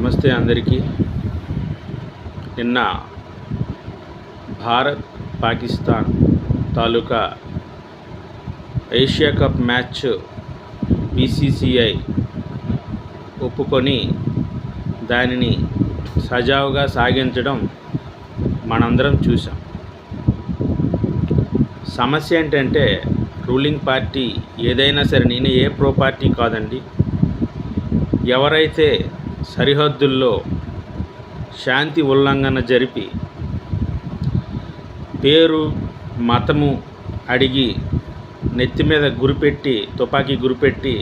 నమస్తే అందరికీ. నిన్న భారత్ పాకిస్తాన్ తాలూకా ఏషియా కప్ మ్యాచ్ బీసీసీఐ ఒప్పుకొని దానిని సజావుగా సాగించడం మనందరం చూసాం సమస్య ఏంటంటే రూలింగ్ పార్టీ ఏదైనా సరే నేను ఏ ప్రో పార్టీ కాదండి. ఎవరైతే సరిహద్దుల్లో శాంతి ఉల్లంఘన జరిపి పేరు మతము అడిగి నెత్తి మీద గురిపెట్టి తుపాకీ గురిపెట్టి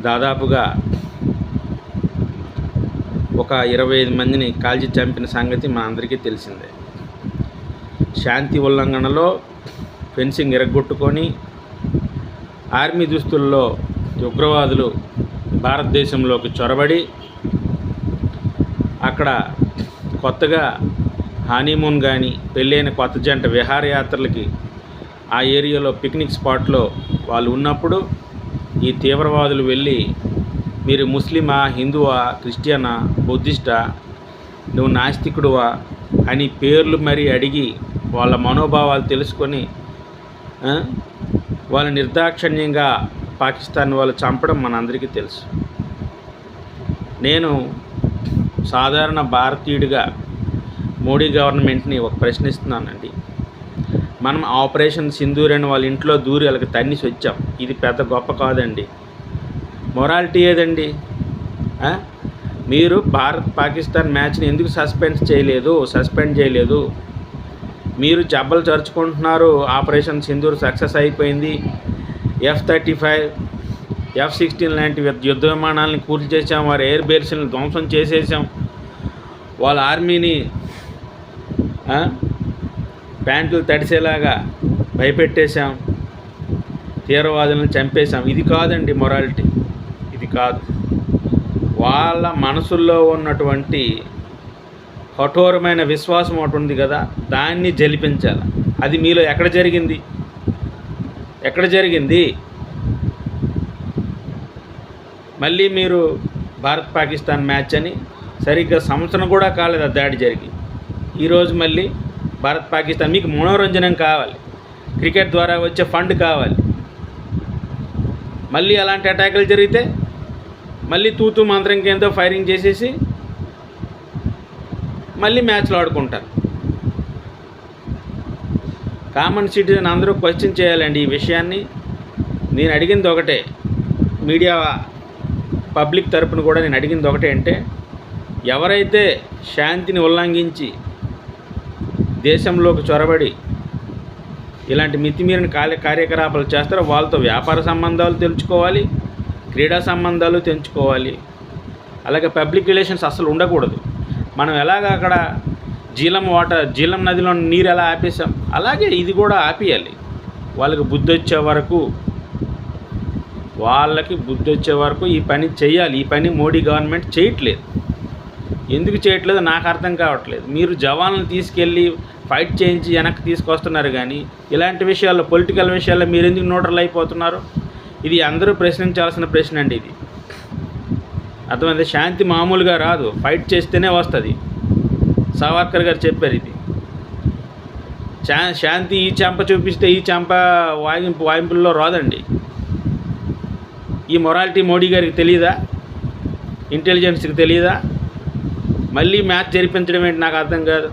దాదాపుగా ఒక ఇరవై ఐదు మందిని కాల్చి చంపిన సంగతి మా అందరికీ తెలిసిందే. శాంతి ఉల్లంఘనలో ఫెన్సింగ్ ఎరగొట్టుకొని ఆర్మీ దుస్తుల్లో ఉగ్రవాదులు భారతదేశంలోకి చొరబడి అక్కడ కొత్తగా హనీమూన్ కానీ పెళ్ళైన కొత్త జంట విహారయాత్రలకి ఆ ఏరియాలో పిక్నిక్ స్పాట్లో వాళ్ళు ఉన్నప్పుడు ఈ తీవ్రవాదులు వెళ్ళి మీరు ముస్లిమా హిందువా క్రిస్టియనా బుద్ధిస్టా నువ్వు నాస్తికుడువా? అని పేర్లు మరి అడిగి వాళ్ళ మనోభావాలు తెలుసుకొని వాళ్ళు వాళ్ళ నిర్దాక్షిణ్యంగా పాకిస్తాన్ వాళ్ళు చంపడం మనందరికీ తెలుసు. నేను సాధారణ భారతీయుడిగా మోడీ గవర్నమెంట్ని ఒక ప్రశ్నిస్తున్నానండి. మనం ఆపరేషన్ సింధూర్ అని వాళ్ళ ఇంట్లో దూరి వాళ్ళకి తన్నిసి వచ్చాం. ఇది పెద్ద గొప్ప కాదండి. మొరాలిటీ ఏదండి? మీరు భారత్ పాకిస్తాన్ మ్యాచ్ని ఎందుకు సస్పెండ్ చేయలేదు సస్పెండ్ చేయలేదు? మీరు జబ్బలు చరుచుకుంటున్నారు ఆపరేషన్ సింధూర్ సక్సెస్ అయిపోయింది. F thirty five F sixteen లాంటి యుద్ధ విమానాలను కూల్చి చేసాం వారి ఎయిర్ బేర్స్ని ధ్వంసం చేసేసాం వాళ్ళ ఆర్మీని ప్యాంట్లు తడిసేలాగా భయపెట్టేశాం. తీవ్రవాదులను చంపేశాం. ఇది కాదండి మొరాలిటీ. ఇది కాదు. వాళ్ళ మనసుల్లో ఉన్నటువంటి కఠోరమైన విశ్వాసం ఒకటి ఉంది కదా దాన్ని జలిపించాలి. అది మీలో ఎక్కడ జరిగింది? ఎక్కడ జరిగింది? మళ్ళీ మీరు భారత్ పాకిస్తాన్ మ్యాచ్ అని సరిగ్గా సంవత్సరం కూడా కాలేదు ఆ దాడి జరిగి. ఈరోజు మళ్ళీ భారత్ పాకిస్తాన్ మీకు మనోరంజనం కావాలి. క్రికెట్ ద్వారా వచ్చే ఫండ్ కావాలి. మళ్ళీ అలాంటి అటాకులు జరిగితే మళ్ళీ తూతూ మంత్రం ఏందో ఫైరింగ్ చేసేసి మళ్ళీ మ్యాచ్లు ఆడుకుంటారు. కామన్ సిటిజన్ అందరూ క్వశ్చన్ చేయాలండి ఈ విషయాన్ని. నేను అడిగింది ఒకటే. మీడియా పబ్లిక్ తరపున కూడా నేను అడిగింది ఒకటే అంటే ఎవరైతే శాంతిని ఉల్లంఘించి దేశంలోకి చొరబడి ఇలాంటి మితిమీరిన కార్య కార్యకలాపాలు చేస్తారో వాళ్ళతో వ్యాపార సంబంధాలు తెలుసుకోవాలి క్రీడా సంబంధాలు తెంచుకోవాలి. అలాగే పబ్లిక్ రిలేషన్స్ అసలు ఉండకూడదు. మనం ఎలాగ అక్కడ జీలం వాటర్ జీలం నదిలో నీరు ఎలా ఆపేసాం అలాగే ఇది కూడా ఆపేయాలి. వాళ్ళకి బుద్ధి వచ్చే వరకు వాళ్ళకి బుద్ధి వచ్చే వరకు ఈ పని చేయాలి. ఈ పని మోడీ గవర్నమెంట్ చేయట్లేదు. ఎందుకు చేయట్లేదు నాకు అర్థం కావట్లేదు. మీరు జవాన్లను తీసుకెళ్ళి ఫైట్ చేయించి వెనక్కి తీసుకొస్తున్నారు కానీ ఇలాంటి విషయాల్లో పొలిటికల్ విషయాల్లో మీరు ఎందుకు న్యూట్రల్ అయిపోతున్నారు? ఇది అందరూ ప్రశ్నించాల్సిన ప్రశ్న అండి ఇది. అర్థమైంది? శాంతి మామూలుగా రాదు. ఫైట్ చేస్తేనే వస్తుంది. సావర్కర్ గారు చెప్పారు ఇది. శా శాంతి ఈ చెంప చూపిస్తే ఈ చెంప వాయింపు వాయింపుల్లో రాదండి. ఈ మొరాలిటీ మోడీ గారికి తెలియదా ఇంటెలిజెన్స్కి తెలియదా మళ్ళీ మ్యాచ్ జరిపించడం ఏంటి నాకు అర్థం కాదు.